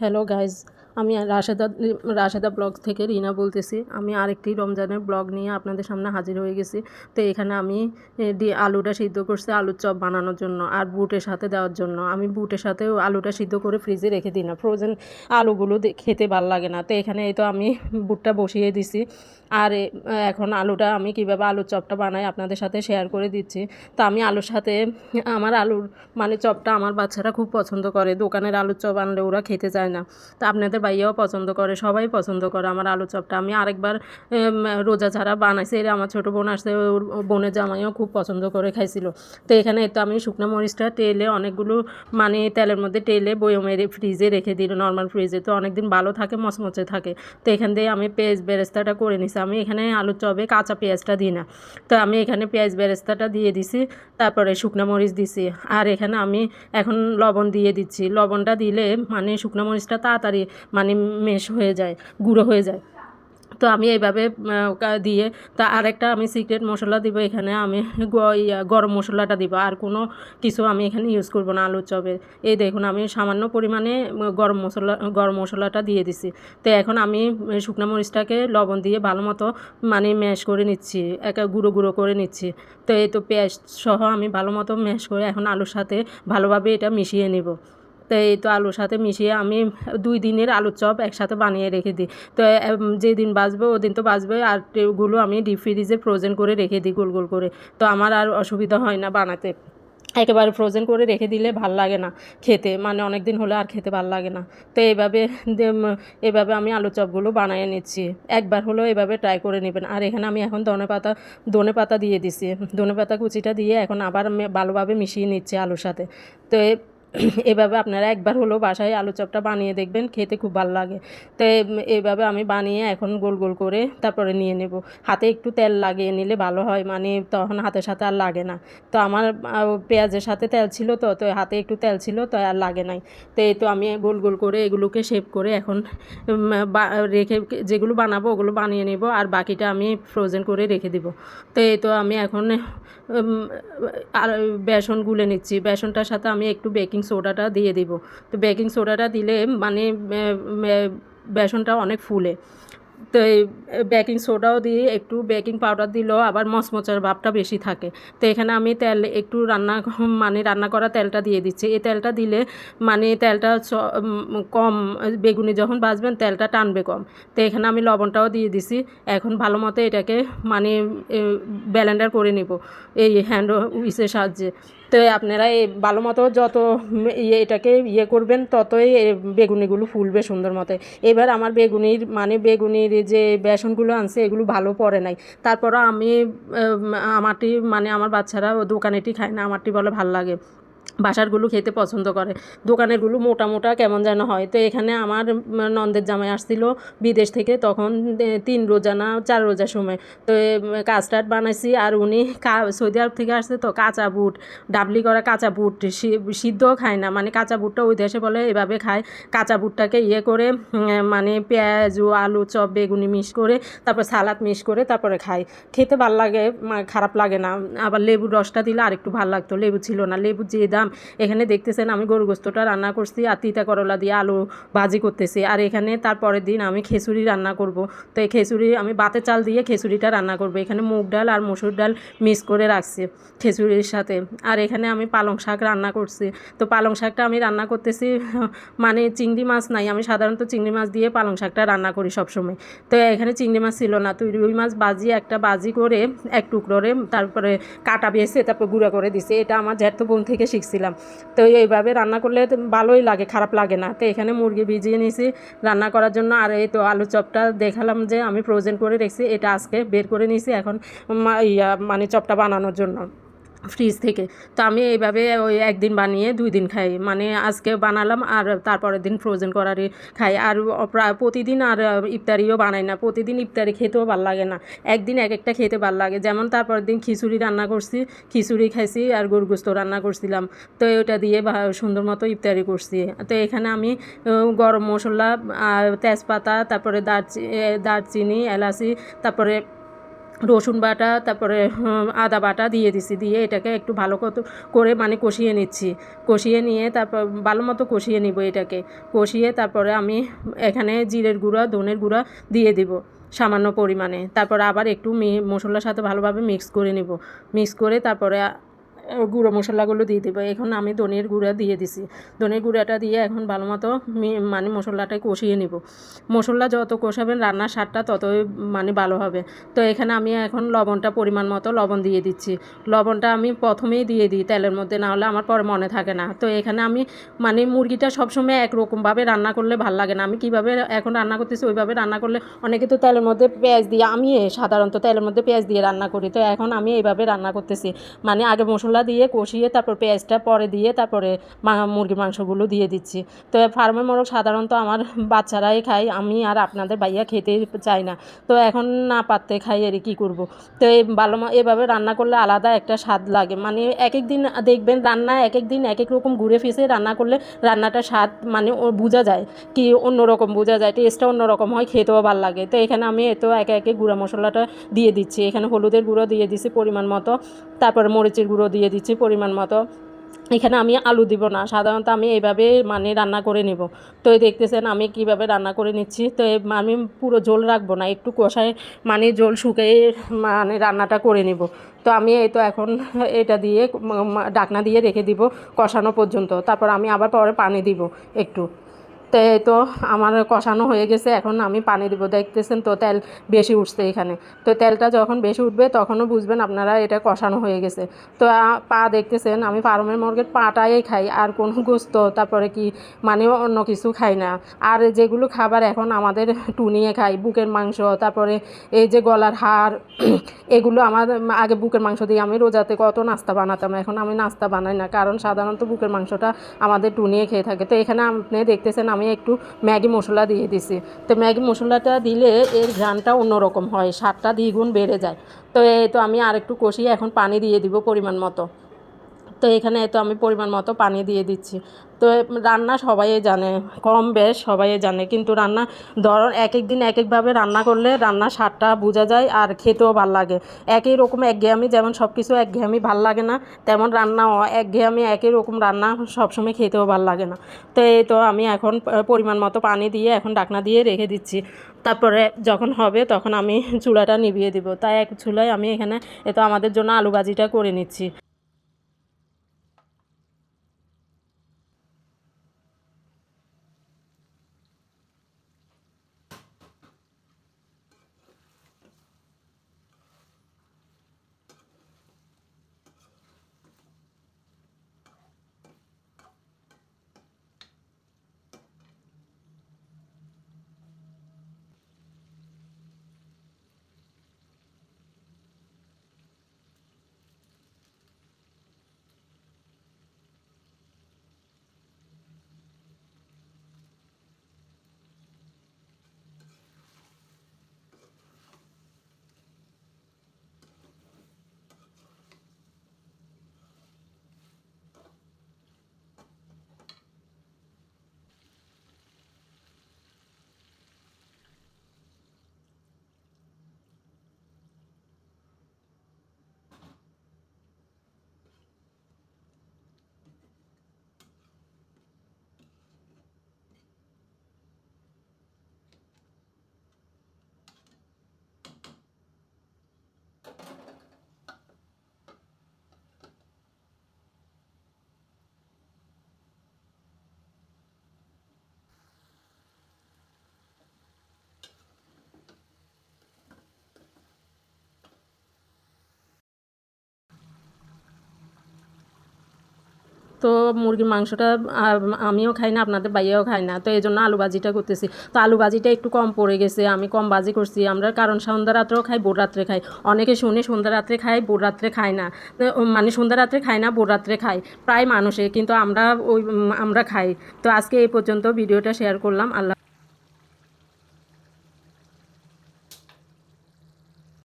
hello guys. আমি Rasheda Rasheda blog থেকে রিনা বলতেছি। আমি আরেকটি রমজানের ব্লগ নিয়ে আপনাদের সামনে হাজির হয়ে গেছি। তো এখানে আমি আলুটা সিদ্ধ করছি আলুর চপ বানানোর জন্য আর বুটের সাথে দেওয়ার জন্য। আমি বুটের সাথে আলুটা সিদ্ধ করে ফ্রিজে রেখে দিই না। ফ্রোজেন আলুগুলো খেতে ভালো লাগে না। তো এখানে এই তো আমি বুটটা বসিয়ে দিছি। আর এখন আলুটা আমি কীভাবে আলুর চপটা বানাই আপনাদের সাথে শেয়ার করে দিচ্ছি। তো আমি আলুর সাথে, আমার আলুর মানে চপটা আমার বাচ্চারা খুব পছন্দ করে। দোকানের আলুর চপ আনলে ওরা খেতে চায় না। তা আপনাদের ভাইয়াও পছন্দ করে, সবাই পছন্দ করে আমার আলু চপটা। আমি আরেকবার রোজা ছাড়া বানাইছি, এর আমার ছোটো বোন আসছে, ওর বোনের জামাইও খুব পছন্দ করে খাইছিল। তো এখানে তো আমি শুকনো মরিচটা তেলে অনেকগুলো মানে তেলের মধ্যে তেলে বয়মে ফ্রিজে রেখে দিল নর্মাল ফ্রিজে তো অনেকদিন ভালো থাকে, মচমচে থাকে। তো এখান দিয়ে আমি পেঁয়াজ বেরেস্তাটা করে নিছি। আমি এখানে আলুর চপে কাঁচা পেঁয়াজটা দিই না। তো আমি এখানে পেঁয়াজ বেরেস্তাটা দিয়ে দিছি, তারপরে শুকনো মরিচ দিছি। আর এখানে আমি এখন লবণ দিয়ে দিচ্ছি। লবণটা দিলে মানে শুকনো মরিচটা তাড়াতাড়ি মানে মেশ হয়ে যায়, গুঁড়ো হয়ে যায়। তো আমি এইভাবে দিয়ে তা আরেকটা আমি সিক্রেট মশলা দিব এখানে, আমি গরম মশলাটা দিব। আর কোনো কিছু আমি এখানে ইউজ করব না আলুর চপে এই দেখুন, আমি সামান্য পরিমাণে গরম মশলা, গরম মশলাটা দিয়ে দিছি। তো এখন আমি শুকনো মরিচটাকে লবণ দিয়ে ভালো মতো মানে ম্যাশ করে নিচ্ছি, একা গুঁড়ো গুঁড়ো করে নিচ্ছি। তো এই তো পেঁয়াজ সহ আমি ভালো মতো ম্যাশ করে এখন আলুর সাথে ভালোভাবে এটা মিশিয়ে নেব। তো এই তো আলুর সাথে মিশিয়ে আমি দুই দিনের আলুর চপ একসাথে বানিয়ে রেখে দিই। তো যেদিন বাজবে ওদিন তো বাজবে আর ওগুলো আমি ডিপ ফ্রিজে ফ্রোজেন করে রেখে দিই গোল গোল করে। তো আমার আর অসুবিধা হয় না বানাতে। একেবারে ফ্রোজেন করে রেখে দিলে ভালো লাগে না খেতে। মানে অনেক দিন হলে আর খেতে ভালো লাগে না। তো এইভাবে এভাবে আমি আলু চপগুলো বানিয়ে নিচ্ছি। একবার হলেও এভাবে ট্রাই করে নেবেন। আর এখানে আমি এখন ধনে পাতা ধনে পাতা দিয়ে দিছি। ধনে পাতা কুচিটা দিয়ে এখন আবার ভালোভাবে মিশিয়ে নিচ্ছি আলুর সাথে। তো এভাবে আপনারা একবার হলেও বাসায় আলু চপটা বানিয়ে দেখবেন, খেতে খুব ভালো লাগে। তো এভাবে আমি বানিয়ে এখন গোল গোল করে তারপরে নিয়ে নেব। হাতে একটু তেল লাগিয়ে নিলে ভালো হয় মানে তখন হাতের সাথে আর লাগে না। তো আমার পেঁয়াজের সাথে তেল ছিল তো তো হাতে একটু তেল ছিল তো আর লাগে নাই। তো এই তো আমি গোল গোল করে এগুলোকে শেপ করে এখন রেখে যেগুলো বানাবো ওগুলো বানিয়ে নেব আর বাকিটা আমি ফ্রোজেন করে রেখে দিব। তো এই তো আমি এখন আর বেসন গুলে নিচ্ছি। বেসনটার সাথে আমি একটু বেকিং সোডাটা দিয়ে দিব। তো বেকিং সোডাটা দিলে মানে বেসনটা অনেক ফুলে। তো এই বেকিং সোডাও দিয়ে একটু বেকিং পাউডার দিলেও আবার মচমচার ভাবটা বেশি থাকে। তো এখানে আমি তেল একটু রান্না মানে রান্না করা তেলটা দিয়ে দিচ্ছি। এই তেলটা দিলে মানে তেলটা কম, বেগুনি যখন ভাজবেন তেলটা টানবে কম। তো এখানে আমি লবণটাও দিয়ে দিছি। এখন ভালো মতো এটাকে মানে ব্যালেন্ডার করে নিব। এই হ্যান্ড উইসের সাহায্যে। তো আপনারা এই ভালো মতো যত ইয়ে এটাকে ইয়ে করবেন, ততই বেগুনিগুলো ফুলবে সুন্দর মতো। এবার আমার বেগুনির মানে বেগুনির যে বেসনগুলো আনছে, এগুলো ভালো পড়ে নাই। তারপরও আমি আমারটি মানে আমার বাচ্চারা দোকানেটি খায় না, আমারটি বলে ভালো লাগে। বাসারগুলো খেতে পছন্দ করে। দোকানেরগুলো মোটা মোটা কেমন যেন হয়। তো এখানে আমার নন্দের জামাই আসছিল বিদেশ থেকে, তখন তিন রোজা না চার রোজার সময়। তো কাস্টার্ড বানাইছি আর উনি সৌদি আরব থেকে আসছে তো কাঁচা বুট, ডাবলি করা কাঁচা বুট সি- সিদ্ধও খায় না। মানে কাঁচা বুটটা ওই দেশে বলে এভাবে খায়। কাঁচা বুটটাকে ইয়ে করে মানে পেঁয়াজ, আলু, চপ, বেগুনি মিশ করে, তারপর সালাদ মিশ করে তারপরে খায়। খেতে ভালো লাগে খারাপ লাগে না। আবার লেবুর রসটা দিলে আরেকটু ভালো লাগতো। লেবু ছিল না। লেবুর যে দাম এখানে দেখতেছেন আমি গরু গোস্তটা রান্না করছি আর তিতা করলা দিয়ে আলু ভাজি করতেছি। আর এখানে তারপরের দিন আমি খেসুরি রান্না করব। তো এই খেসুরি আমি বাতে চাল দিয়ে খেসুরিটা রান্না করব। এখানে মুগ ডাল আর মসুর ডাল মিক্স করে রাখছি খেসুরির সাথে। আর এখানে আমি পালং শাক রান্না করছি। তো পালং শাকটা আমি রান্না করতেছি মানে চিংড়ি মাছ নাই। আমি সাধারণত চিংড়ি মাছ দিয়ে পালং শাকটা রান্না করি সবসময়। তো এখানে চিংড়ি মাছ ছিল না। তো রুই মাছ বাজি একটা বাজি করে এক টুকরোরে তারপরে কাটা বেছে তারপর গুঁড়া করে দিছে। এটা আমার জ্যাঠতো বোন থেকে শিখছিলাম তো এইভাবে রান্না করলে ভালোই লাগে, খারাপ লাগে না। তো এখানে মুরগি ভিজিয়ে নিয়েছি রান্না করার জন্য। আর এই তো আলু চপটা দেখালাম যে আমি ফ্রোজেন করে রেখেছি, এটা আজকে বের করে নিয়েছি এখন মানে চপটা বানানোর জন্য। ফ্রিজ থেকে। তো আমি এইভাবে ওই একদিন বানিয়ে দুই দিন খাই। মানে আজকে বানালাম আর তারপরের দিন ফ্রোজেন করারই খাই। আর প্রায় প্রতিদিন আর ইফতারিও বানাই না। প্রতিদিন ইফতারি খেতেও ভালো লাগে না। একদিন এক একটা খেতে ভালো লাগে। যেমন তারপরের দিন খিচুড়ি রান্না করছি, খিচুড়ি খাইছি আর গরু গোস্ত রান্না করছিলাম। তো ওটা দিয়ে সুন্দর মতো ইফতারি করছি। তো এখানে আমি গরম মশলা তেজপাতা, তারপরে দারচি দারচিনি, এলাচি, তারপরে রসুন বাটা, তারপরে আদা বাটা দিয়ে দিছি, দিয়ে এটাকে একটু ভালো করে মানে কষিয়ে নিচ্ছি। কষিয়ে নিয়ে তারপর ভালো মতো কষিয়ে নিব এটাকে। কষিয়ে তারপরে আমি এখানে জিরের গুঁড়া, ধনের গুঁড়া দিয়ে দিব সামান্য পরিমাণে। তারপর আবার একটু মশলার সাথে ভালোভাবে মিক্স করে নিব। মিক্স করে তারপরে গুঁড়ো মশলাগুলো দিয়ে দেবো। এখন আমি ধনের গুঁড়া দিয়ে দিছি। ধনের গুঁড়াটা দিয়ে এখন ভালো মতো মানে মশলাটা কষিয়ে নিব। মশলা যত কষাবেন, রান্নার স্বাদটা ততই মানে ভালো হবে। তো এখানে আমি এখন লবণটা পরিমাণ মতো লবণ দিয়ে দিচ্ছি। লবণটা আমি প্রথমেই দিয়ে দিই তেলের মধ্যে না হলে আমার পরে মনে থাকে না। তো এখানে আমি মানে মুরগিটা সবসময় একরকমভাবে রান্না করলে ভালো লাগে না। আমি কীভাবে এখন রান্না করতেছি, ওইভাবে রান্না করলে অনেকে তো তেলের মধ্যে পেঁয়াজ দিয়ে আমি সাধারণত তেলের মধ্যে পেঁয়াজ দিয়ে রান্না করি। তো এখন আমি এইভাবে রান্না করতেছি। মানে আগে মশলা দিয়ে কষিয়ে তারপর পেঁয়াজটা পরে দিয়ে তারপরে মুরগির মাংসগুলো দিয়ে দিচ্ছি। তো ফার্মের মোরগ সাধারণত আমার বাচ্চারাই খায়, আমি আর আপনাদের ভাইয়া খেতে চাই না। তো এখন না পারতে খাই, এর কী করব? তো এই ভালো এভাবে রান্না করলে আলাদা একটা স্বাদ লাগে। মানে এক এক দিন দেখবেন রান্না এক এক দিন এক এক রকম ঘুরে ফিসে রান্না করলে রান্নাটা স্বাদ মানে ও বোঝা যায় কি অন্যরকম বোঝা যায় টেস্টটা অন্যরকম হয়, খেতেও ভালো লাগে। তো এখানে আমি এত একে একে গুঁড়া মশলাটা দিয়ে দিচ্ছি। এখানে হলুদের গুঁড়ো দিয়ে দিচ্ছি পরিমাণ মতো, তারপরে মরিচের গুঁড়ো দিয়ে দিচ্ছি পরিমাণ মতো। এখানে আমি আলু দিব না, সাধারণত আমি এইভাবে মানে রান্না করে নেব। তো দেখতেছেন আমি কীভাবে রান্না করে নিচ্ছি। তো আমি পুরো ঝোল রাখব না, একটু কষায় মানে ঝোল শুকিয়ে মানে রান্নাটা করে নেব। তো আমি এই তো এখন এটা দিয়ে ডাকনা দিয়ে রেখে দিব কষানো পর্যন্ত। তারপর আমি আবার পরে পানি দিব একটু। তো এই তো আমার কষানো হয়ে গেছে, এখন আমি পানি দিব, দেখতেছেন তো তেল বেশি উঠছে এখানে। তো তেলটা যখন বেশি উঠবে তখনও বুঝবেন আপনারা এটা কষানো হয়ে গেছে। তো পা দেখতেছেন, আমি ফার্মের মুরগির পাটাই খাই, আর কোনো গোস্ত, তারপরে কি মানে অন্য কিছু খাই না। আর যেগুলো খাবার এখন আমাদের টুনিয়ে খাই, বুকের মাংস, তারপরে এই যে গলার হাড়, এগুলো আমার, আগে বুকের মাংস দিয়ে আমি রোজাতে কত নাস্তা বানাতাম, এখন আমি নাস্তা বানাই না, কারণ সাধারণত বুকের মাংসটা আমাদের টুনিয়ে খেয়ে থাকে। তো এখানে আপনি দেখতেছেন আমি একটু ম্যাগি মশলা দিয়ে দিছি। তো ম্যাগি মশলাটা দিলে এর ঘ্রানটা অন্যরকম হয়, স্বাদটা দ্বিগুণ বেড়ে যায়। তো এই তো আমি আর একটু কষিয়ে এখন পানি দিয়ে দিব পরিমাণ মতো। তো এখানে তো আমি পরিমাণ মতো পানি দিয়ে দিচ্ছি। তো রান্না সবাই জানে, কম বেশ সবাই জানে, কিন্তু রান্না ধরন এক এক দিন এক একভাবে রান্না করলে রান্নার স্বাদটা বোঝা যায় আর খেতেও ভালো লাগে। একই রকম একঘেয়েমি যেমন সব কিছু একঘেয়েমি ভালো লাগে না, তেমন রান্নাও একঘেয়েমি একই রকম রান্না সবসময় খেতেও ভালো লাগে না। তো এই তো আমি এখন পরিমাণ মতো পানি দিয়ে এখন ডাকনা দিয়ে রেখে দিচ্ছি। তারপরে যখন হবে তখন আমি চুলাটা নিভিয়ে দিব। তাই এক চুলায় আমি এখানে এ তো আমাদের জন্য আলু ভাজিটা করে নিচ্ছি। তো মুরগির মাংসটা আমিও খাই না, আপনাদের বাইয়াও খাই না, তো এই জন্য আলু ভাজিটা করতেছি। তো আলু ভাজিটা একটু কম পড়ে গেছে, আমি কম ভাজি করছি, আমরা কারণ সন্ধ্যা রাত্রেও খাই, ভোর রাত্রে খাই। অনেকে শুনে সন্ধ্যা রাত্রে খাই ভোর রাত্রে খায় না। মানে সন্ধ্যা রাত্রে খাই না, ভোর রাত্রে খাই প্রায় মানুষে, কিন্তু আমরা ওই, আমরা খাই। তো আজকে এই পর্যন্ত ভিডিওটা শেয়ার করলাম, আল্লাহ